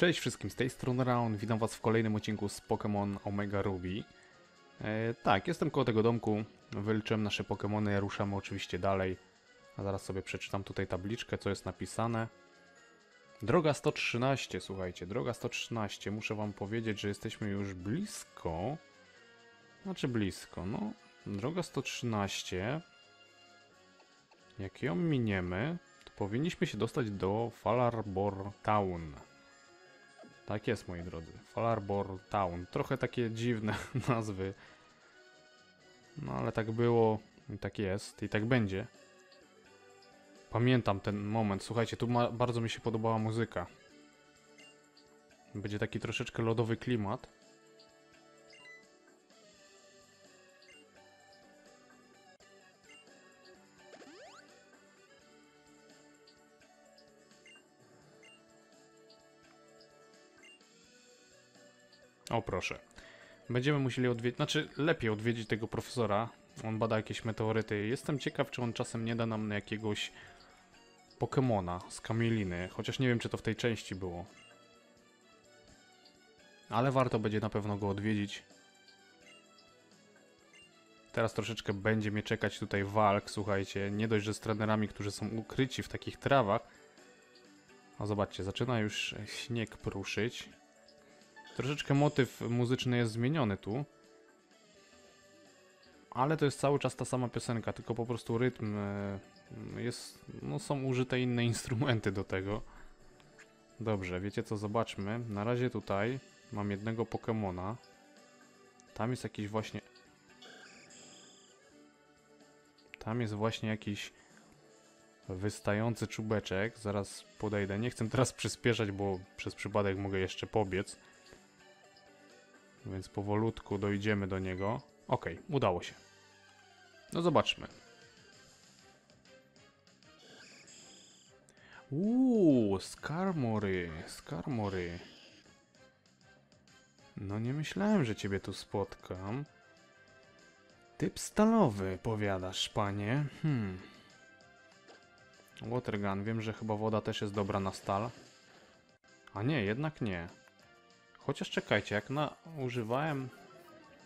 Cześć wszystkim, z tej strony Raon, witam was w kolejnym odcinku z Pokémon Omega Ruby. E, tak, jestem koło tego domku, wyliczyłem nasze Pokémony, ruszamy oczywiście dalej. A zaraz sobie przeczytam tutaj tabliczkę, co jest napisane. Droga 113, słuchajcie, droga 113, muszę wam powiedzieć, że jesteśmy już blisko. Znaczy blisko, no. Droga 113. Jak ją miniemy, to powinniśmy się dostać do Falarbor Town. Tak jest, moi drodzy. Falarbor Town. Trochę takie dziwne nazwy. No ale tak było i tak jest i tak będzie. Pamiętam ten moment. Słuchajcie, tu bardzo mi się podobała muzyka. Będzie taki troszeczkę lodowy klimat. Proszę. Będziemy musieli odwiedzić, znaczy lepiej odwiedzić tego profesora. On bada jakieś meteoryty. Jestem ciekaw, czy on czasem nie da nam jakiegoś Pokemona z Kamiliny, chociaż nie wiem, czy to w tej części było. Ale warto będzie na pewno go odwiedzić. Teraz troszeczkę będzie mnie czekać tutaj walk, słuchajcie. Nie dość, że z trenerami, którzy są ukryci w takich trawach. A zobaczcie, zaczyna już śnieg pruszyć. Troszeczkę motyw muzyczny jest zmieniony tu. Ale to jest cały czas ta sama piosenka, tylko po prostu rytm e, jest. No, są użyte inne instrumenty do tego. Dobrze, wiecie co, zobaczmy. Na razie tutaj mam jednego Pokemona. Tam jest jakiś właśnie. Tam jest właśnie jakiś wystający czubeczek. Zaraz podejdę. Nie chcę teraz przyspieszać, bo przez przypadek mogę jeszcze pobiec. Więc powolutku dojdziemy do niego. Ok, udało się. No zobaczmy. Uuu, Skarmory, Skarmory. No nie myślałem, że ciebie tu spotkam. Typ stalowy, powiadasz, panie. Hmm. Watergun, wiem, że chyba woda też jest dobra na stal. A nie, jednak nie. Chociaż czekajcie, jak na używałem...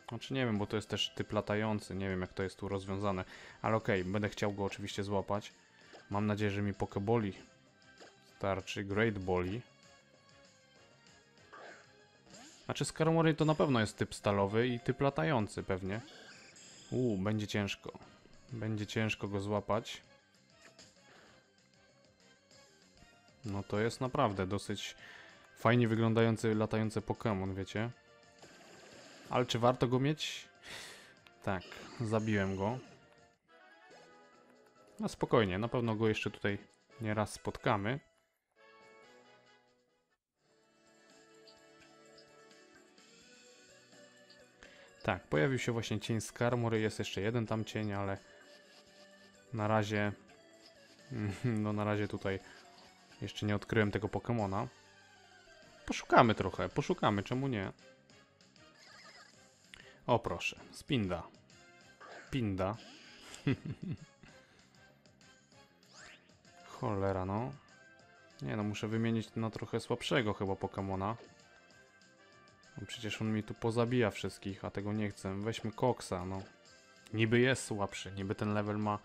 Znaczy nie wiem, bo to jest też typ latający, nie wiem jak to jest tu rozwiązane. Ale okej, okay, będę chciał go oczywiście złapać. Mam nadzieję, że mi Pokeboli starczy, Great Boli. Znaczy Skarmory to na pewno jest typ stalowy i typ latający pewnie. Uuu, będzie ciężko. Będzie ciężko go złapać. No to jest naprawdę dosyć Fajnie wyglądający, latający Pokémon, wiecie? Ale czy warto go mieć? Tak, zabiłem go. No spokojnie, na pewno go jeszcze tutaj nieraz spotkamy. Tak, pojawił się właśnie cień Skarmory, jest jeszcze jeden tam cień, ale na razie, no na razie tutaj jeszcze nie odkryłem tego Pokemona. Poszukamy trochę, poszukamy, czemu nie? O proszę, Spinda. Pinda. Cholera, no. Nie no, muszę wymienić na trochę słabszego chyba Pokemona. No przecież on mi tu pozabija wszystkich, a tego nie chcę. Weźmy Coxa, no. Niby jest słabszy, niby ten level ma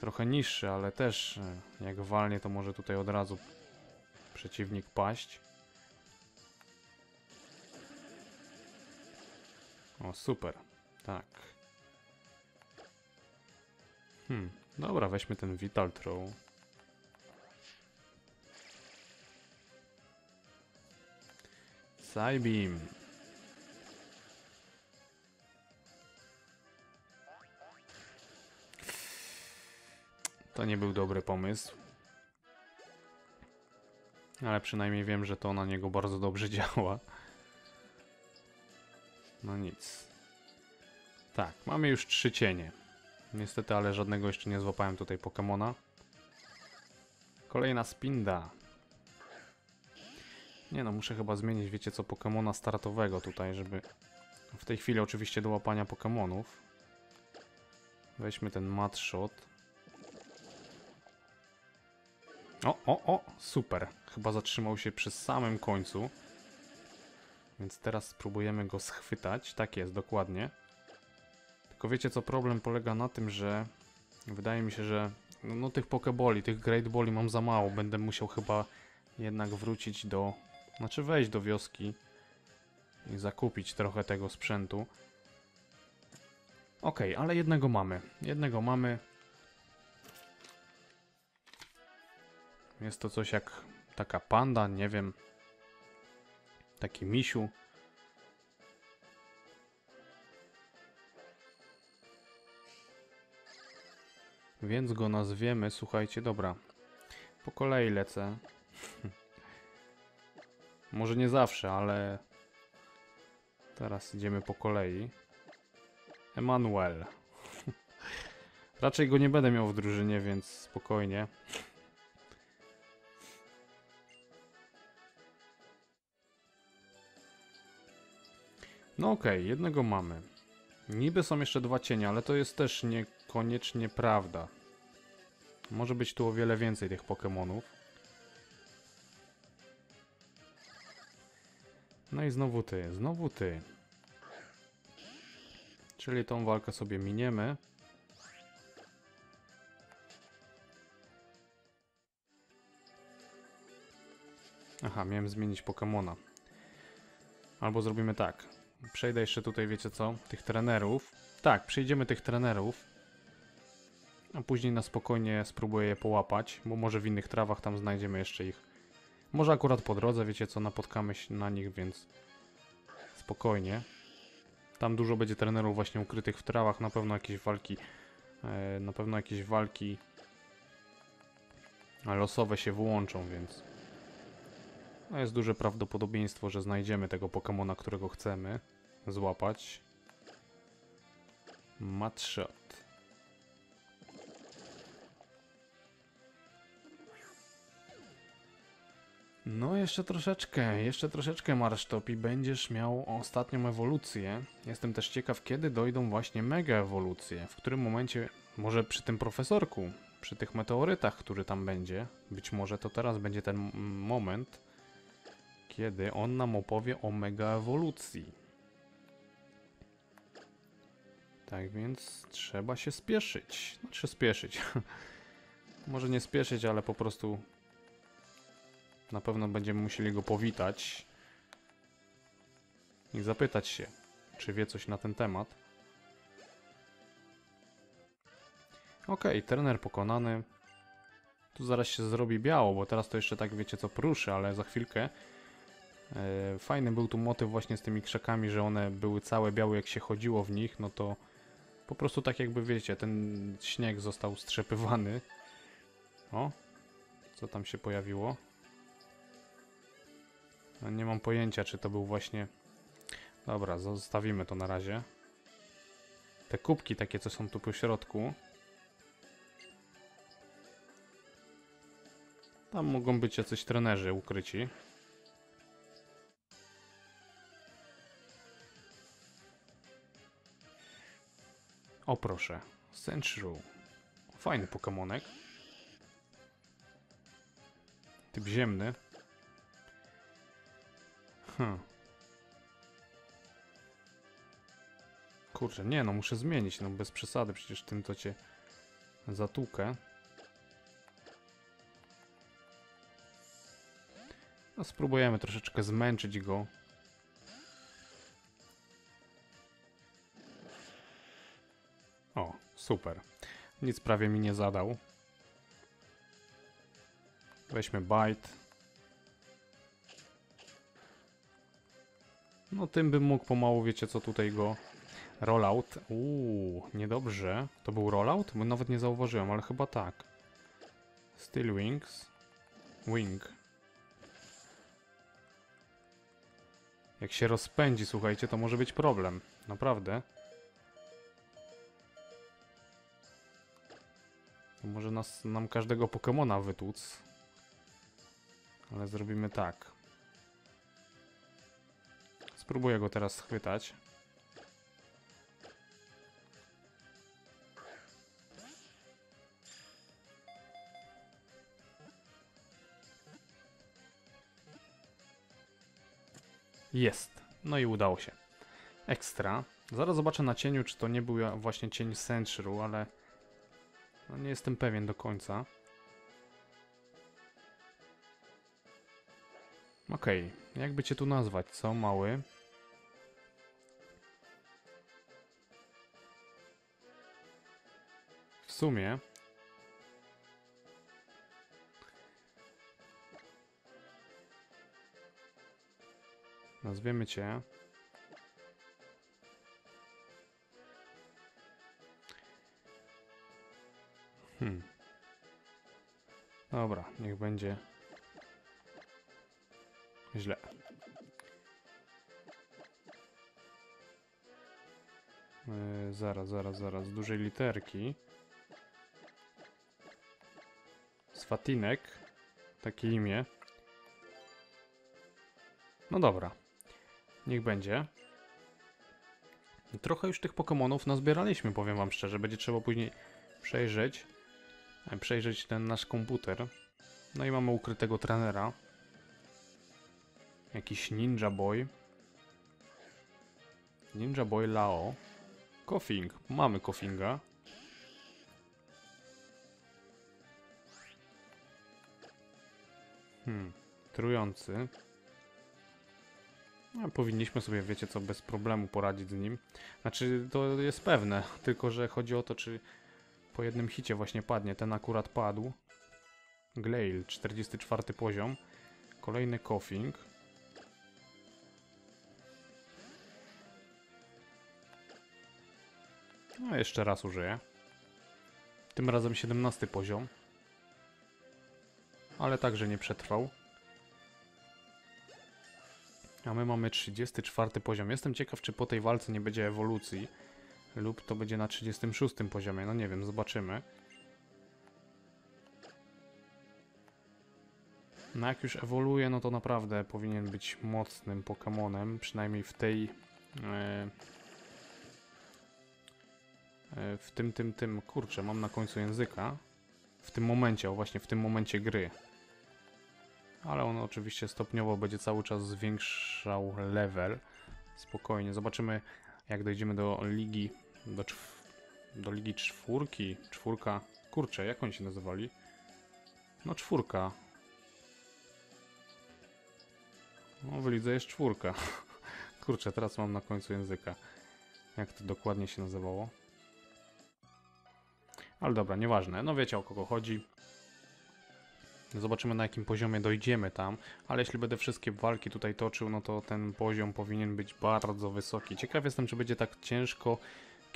trochę niższy, ale też e, jak walnie to może tutaj od razu przeciwnik paść. O, super. Tak. Hmm, dobra, weźmy ten Vital Throw. Psybeam. To nie był dobry pomysł. Ale przynajmniej wiem, że to na niego bardzo dobrze działa. No nic. Tak, mamy już trzy cienie. Niestety, ale żadnego jeszcze nie złapałem tutaj Pokemona. Kolejna Spinda. Nie no, muszę chyba zmienić, wiecie co, Pokemona startowego tutaj, żeby... W tej chwili oczywiście do łapania Pokemonów. Weźmy ten Matshot. O, o, o, super. chyba zatrzymał się przy samym końcu. Więc teraz spróbujemy go schwytać. Tak jest, dokładnie. Tylko wiecie co, problem polega na tym, że wydaje mi się, że no, no tych pokeboli, tych great boli mam za mało. Będę musiał chyba jednak wrócić do, znaczy wejść do wioski i zakupić trochę tego sprzętu. Okej, ale jednego mamy. Jednego mamy. Jest to coś jak taka panda, nie wiem. Taki misiu. Więc go nazwiemy, słuchajcie, dobra. Po kolei lecę. Może nie zawsze, ale teraz idziemy po kolei. Emanuel. Raczej go nie będę miał w drużynie, więc spokojnie. No okej, jednego mamy. Niby są jeszcze dwa cienie, ale to jest też niekoniecznie prawda. Może być tu o wiele więcej tych Pokémonów. No i znowu ty, znowu ty. Czyli tą walkę sobie miniemy. Aha, miałem zmienić Pokemona. Albo zrobimy tak. Przejdę jeszcze tutaj, wiecie co? Tych trenerów. Tak, przejdziemy tych trenerów. A później na spokojnie spróbuję je połapać, bo może w innych trawach tam znajdziemy jeszcze ich. Może akurat po drodze, wiecie co, napotkamy się na nich, więc spokojnie. Tam dużo będzie trenerów właśnie ukrytych w trawach, na pewno jakieś walki, e, na pewno jakieś walki losowe się włączą, więc no jest duże prawdopodobieństwo, że znajdziemy tego Pokemona, którego chcemy złapać. Matshot. No jeszcze troszeczkę, jeszcze troszeczkę Marsztop i będziesz miał ostatnią ewolucję. Jestem też ciekaw, kiedy dojdą właśnie mega ewolucje. W którym momencie, może przy tym profesorku, przy tych meteorytach, który tam będzie, być może to teraz będzie ten moment, kiedy on nam opowie o mega ewolucji. Tak więc trzeba się spieszyć. Znaczy spieszyć. Może nie spieszyć, ale po prostu na pewno będziemy musieli go powitać i zapytać się, czy wie coś na ten temat. Okej, trener pokonany. Tu zaraz się zrobi biało, bo teraz to jeszcze tak wiecie co pruszy, ale za chwilkę. E, fajny był tu motyw właśnie z tymi krzakami, że one były całe białe jak się chodziło w nich, no to po prostu tak jakby wiecie, ten śnieg został strzepywany. O, co tam się pojawiło? No, nie mam pojęcia, czy to był właśnie... Dobra, zostawimy to na razie. Te kubki takie, co są tu po środku. Tam mogą być jacyś trenerzy ukryci. O proszę, Sandshrew. Fajny Pokemonek. Typ ziemny. Hmm. Kurczę, nie no, muszę zmienić, no bez przesady, przecież tym to cię zatłukę. No spróbujemy troszeczkę zmęczyć go. Super. Nic prawie mi nie zadał. Weźmy bite. No tym bym mógł pomału, wiecie co, tutaj go... Rollout. Uuu, niedobrze. To był rollout? Bo nawet nie zauważyłem, ale chyba tak. Steel Wings. Wing. Jak się rozpędzi, słuchajcie, to może być problem. Naprawdę. Może nas, nam każdego Pokemona wytłuc. Ale zrobimy tak. Spróbuję go teraz schwytać. Jest. No i udało się. Ekstra. Zaraz zobaczę na cieniu, czy to nie był właśnie cień Senshru, ale no nie jestem pewien do końca. Okej, jakby cię tu nazwać, co mały? W sumie nazwiemy cię Hmm. Dobra, niech będzie źle. Yy, zaraz, zaraz, zaraz. Dużej literki. Swatinek. Takie imię. No dobra. Niech będzie. Trochę już tych Pokemonów nazbieraliśmy, powiem wam szczerze. Będzie trzeba później przejrzeć. Przejrzeć ten nasz komputer. No i mamy ukrytego trenera. Jakiś Ninja Boy. Ninja Boy Lao. Koffing. Mamy Koffinga. Hmm. Trujący. No, powinniśmy sobie, wiecie co, bez problemu poradzić z nim. Znaczy, to jest pewne, tylko że chodzi o to, czy po jednym hicie właśnie padnie. Ten akurat padł. Glail, 44 poziom. Kolejny Koffing. No, jeszcze raz użyję. Tym razem 17 poziom. Ale także nie przetrwał. A my mamy 34 poziom. Jestem ciekaw, czy po tej walce nie będzie ewolucji. Lub to będzie na 36 poziomie. No nie wiem, zobaczymy. No jak już ewoluuje, no to naprawdę powinien być mocnym Pokemonem. Przynajmniej w tej... E, e, w tym, tym, tym... Kurczę, mam na końcu języka. W tym momencie, o właśnie w tym momencie gry. Ale on oczywiście stopniowo będzie cały czas zwiększał level. Spokojnie, zobaczymy jak dojdziemy do ligi, do, do ligi czwórki, czwórka, kurczę, jak oni się nazywali? No czwórka. No w lidze jest czwórka. Kurczę, teraz mam na końcu języka. Jak to dokładnie się nazywało? Ale dobra, nieważne. No wiecie o kogo chodzi. Zobaczymy na jakim poziomie dojdziemy tam, ale jeśli będę wszystkie walki tutaj toczył, no to ten poziom powinien być bardzo wysoki. Ciekaw jestem, czy będzie tak ciężko.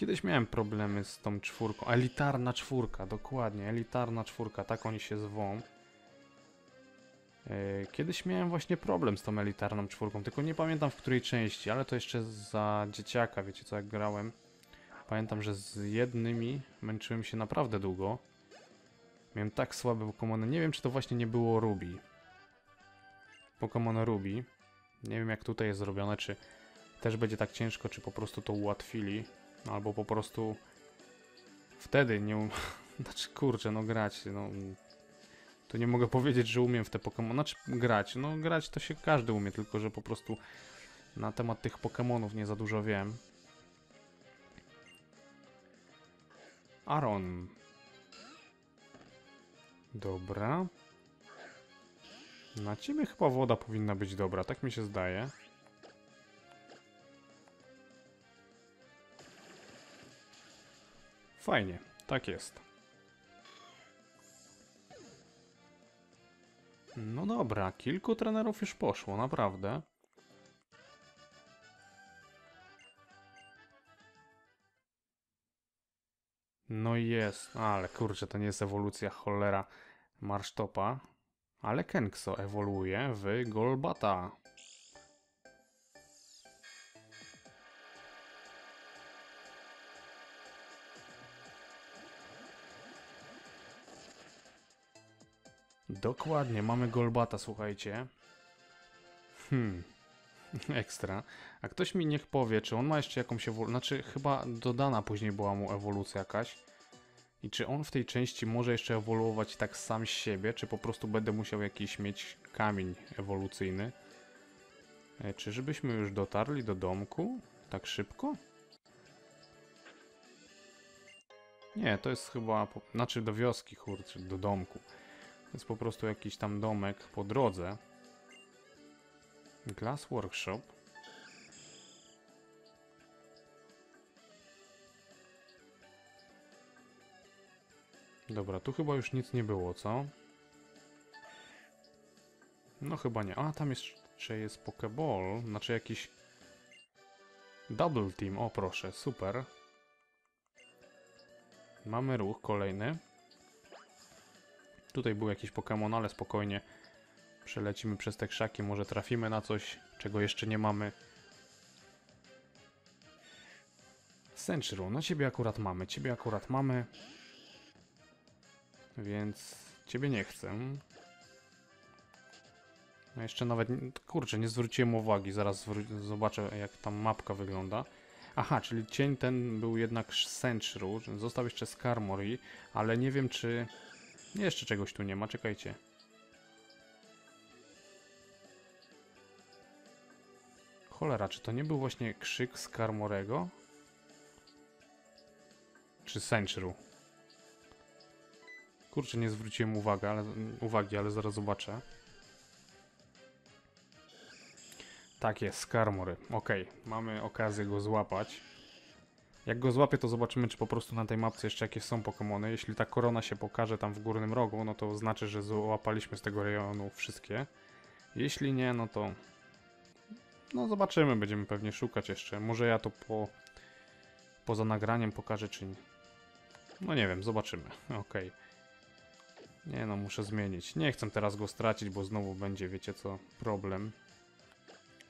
Kiedyś miałem problemy z tą czwórką. Elitarna czwórka, dokładnie, elitarna czwórka, tak oni się zwą. Yy, Kiedyś miałem właśnie problem z tą elitarną czwórką, tylko nie pamiętam w której części, ale to jeszcze za dzieciaka, wiecie co, jak grałem. Pamiętam, że z jednymi męczyłem się naprawdę długo. Miałem tak słabe Pokemony. Nie wiem, czy to właśnie nie było Ruby. Pokémon Ruby. Nie wiem, jak tutaj jest zrobione, czy też będzie tak ciężko, czy po prostu to ułatwili. Albo po prostu wtedy nie um... Znaczy, kurczę, no grać, no... Tu nie mogę powiedzieć, że umiem w te Pokémon. Znaczy, grać. No, grać to się każdy umie, tylko że po prostu na temat tych Pokémonów nie za dużo wiem. Aaron. Dobra. Na ciebie chyba woda powinna być dobra, tak mi się zdaje. Fajnie, tak jest. No dobra, kilku trenerów już poszło, naprawdę. No jest, ale kurczę, to nie jest ewolucja cholera marsztopa. Ale Kenkso ewoluuje w Golbata. Dokładnie, mamy Golbata, słuchajcie. Hmm, ekstra. A ktoś mi niech powie, czy on ma jeszcze jakąś ewolucję. Znaczy, chyba dodana później była mu ewolucja jakaś. I czy on w tej części może jeszcze ewoluować tak sam z siebie, czy po prostu będę musiał jakiś mieć kamień ewolucyjny? E, Czyżbyśmy już dotarli do domku? Tak szybko? Nie, to jest chyba... Po... Znaczy do wioski, kurczę, do domku. Jest po prostu jakiś tam domek po drodze. Glass Workshop. Dobra, tu chyba już nic nie było, co? No chyba nie. A, tam jeszcze jest Pokeball. Znaczy jakiś... Double Team, o proszę, super. Mamy ruch kolejny. Tutaj był jakiś Pokémon, ale spokojnie. Przelecimy przez te krzaki, może trafimy na coś, czego jeszcze nie mamy. Senchru, no ciebie akurat mamy, ciebie akurat mamy. Więc ciebie nie chcę. No jeszcze nawet, kurczę, nie zwróciłem uwagi, zaraz zobaczę jak tam mapka wygląda. Aha, czyli cień ten był jednak Senchru, został jeszcze Skarmory, ale nie wiem czy... Jeszcze czegoś tu nie ma, czekajcie. Cholera, czy to nie był właśnie krzyk Skarmorego? Czy Senchru? Kurczę, nie zwróciłem uwagi, ale, uwagi, ale zaraz zobaczę. Tak jest, Skarmory. Okej, mamy okazję go złapać. Jak go złapię, to zobaczymy, czy po prostu na tej mapce jeszcze jakieś są Pokémony. Jeśli ta korona się pokaże tam w górnym rogu, no to znaczy, że złapaliśmy z tego rejonu wszystkie. Jeśli nie, no to... No zobaczymy, będziemy pewnie szukać jeszcze. Może ja to po... Poza nagraniem pokażę, czy nie. No nie wiem, zobaczymy. Okej. Nie no, muszę zmienić. Nie chcę teraz go stracić, bo znowu będzie, wiecie co, problem.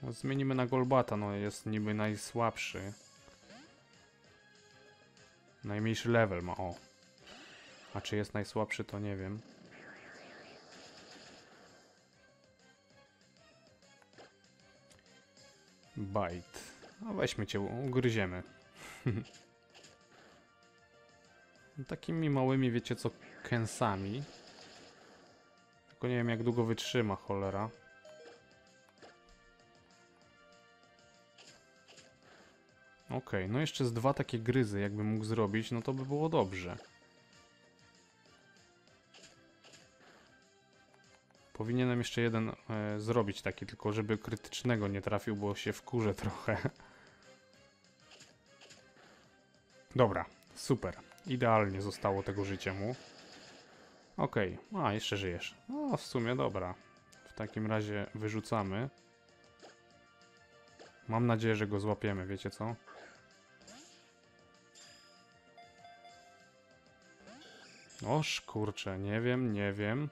No, zmienimy na Golbata, no jest niby najsłabszy. Najmniejszy level ma, o. A czy jest najsłabszy, to nie wiem. Bite. No weźmy cię, ugryziemy. Takimi małymi, wiecie co, kęsami. Tylko nie wiem jak długo wytrzyma, cholera. Okej, no jeszcze z dwa takie gryzy jakbym mógł zrobić, no to by było dobrze. Powinienem jeszcze jeden e, zrobić taki, tylko żeby krytycznego nie trafił, bo się wkurzę trochę. Dobra, super. Idealnie zostało tego życia mu. Okej, a jeszcze żyjesz. No, w sumie dobra. W takim razie wyrzucamy. Mam nadzieję, że go złapiemy, wiecie co? Oż kurczę, nie wiem, nie wiem.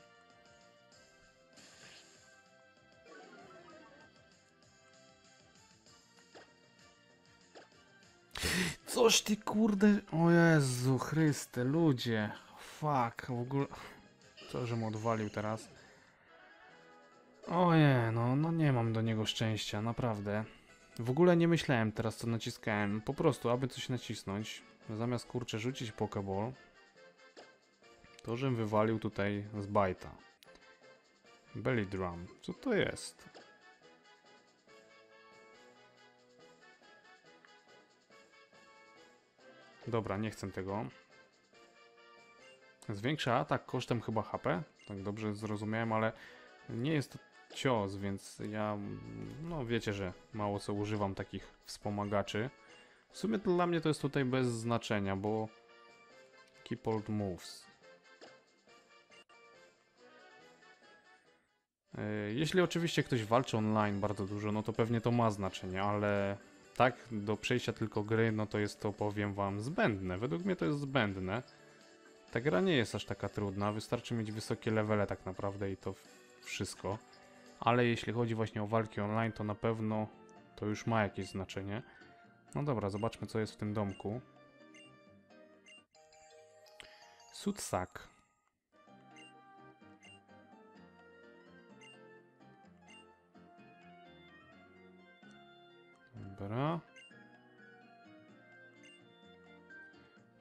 Coś ty kurde... O Jezu Chryste, ludzie. Fuck, w ogóle... Co, żem odwalił teraz? Oje, no, no nie mam do niego szczęścia, naprawdę. W ogóle nie myślałem teraz, co naciskałem. Po prostu, aby coś nacisnąć, zamiast kurczę rzucić Pokeball, to żem wywalił tutaj z bajta. Belly drum. Co to jest? Dobra, nie chcę tego. Zwiększa atak kosztem chyba HP. Tak dobrze zrozumiałem, ale nie jest to cios, więc ja, no wiecie, że mało co używam takich wspomagaczy. W sumie dla mnie to jest tutaj bez znaczenia, bo keep old moves. Jeśli oczywiście ktoś walczy online bardzo dużo, no to pewnie to ma znaczenie, ale tak, do przejścia tylko gry, no to jest to, powiem wam, zbędne. Według mnie to jest zbędne. Ta gra nie jest aż taka trudna, wystarczy mieć wysokie levele tak naprawdę i to wszystko. Ale jeśli chodzi właśnie o walki online, to na pewno to już ma jakieś znaczenie. No dobra, zobaczmy co jest w tym domku. Sudsak. Dobra.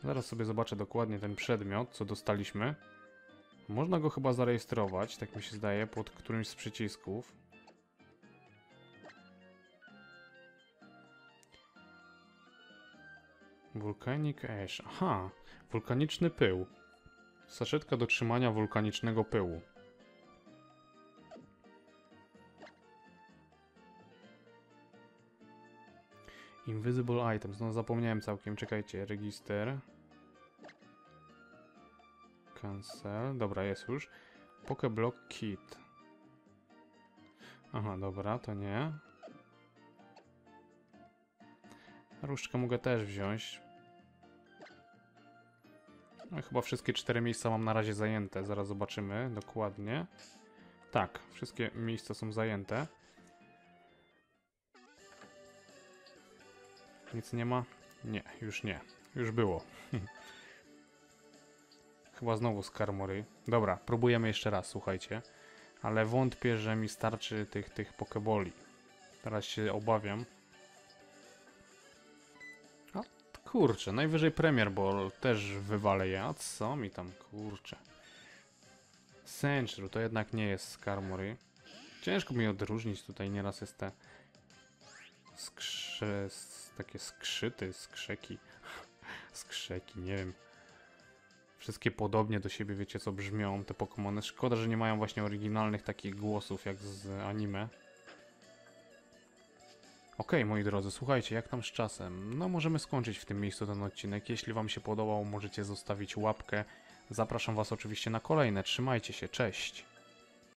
Zaraz sobie zobaczę dokładnie ten przedmiot, co dostaliśmy. Można go chyba zarejestrować, tak mi się zdaje, pod którymś z przycisków. Vulcanic Ash. Aha, wulkaniczny pył. Saszetka do trzymania wulkanicznego pyłu. Invisible items. No zapomniałem całkiem. Czekajcie. Register. Cancel. Dobra, jest już. Pokeblock kit. Aha, dobra, to nie. Różdżkę mogę też wziąć. No, chyba wszystkie cztery miejsca mam na razie zajęte. Zaraz zobaczymy dokładnie. Tak, wszystkie miejsca są zajęte. Nic nie ma? Nie, już nie. Już było. Chyba znowu z Karmory. Dobra, próbujemy jeszcze raz, słuchajcie. Ale wątpię, że mi starczy tych, tych pokeboli. Teraz się obawiam. A, kurczę, najwyżej Premier Ball też wywalę je. A co mi tam, kurczę. Sentry to jednak nie jest z Karmory. Ciężko mi odróżnić tutaj, nieraz jest te skrze... takie skrzyty, skrzeki. Skrzeki, nie wiem. Wszystkie podobnie do siebie, wiecie co brzmią te Pokémony. Szkoda, że nie mają właśnie oryginalnych takich głosów jak z anime. Okej, moi drodzy, słuchajcie, jak tam z czasem? No, możemy skończyć w tym miejscu ten odcinek. Jeśli Wam się podobał, możecie zostawić łapkę. Zapraszam Was oczywiście na kolejne. Trzymajcie się, cześć!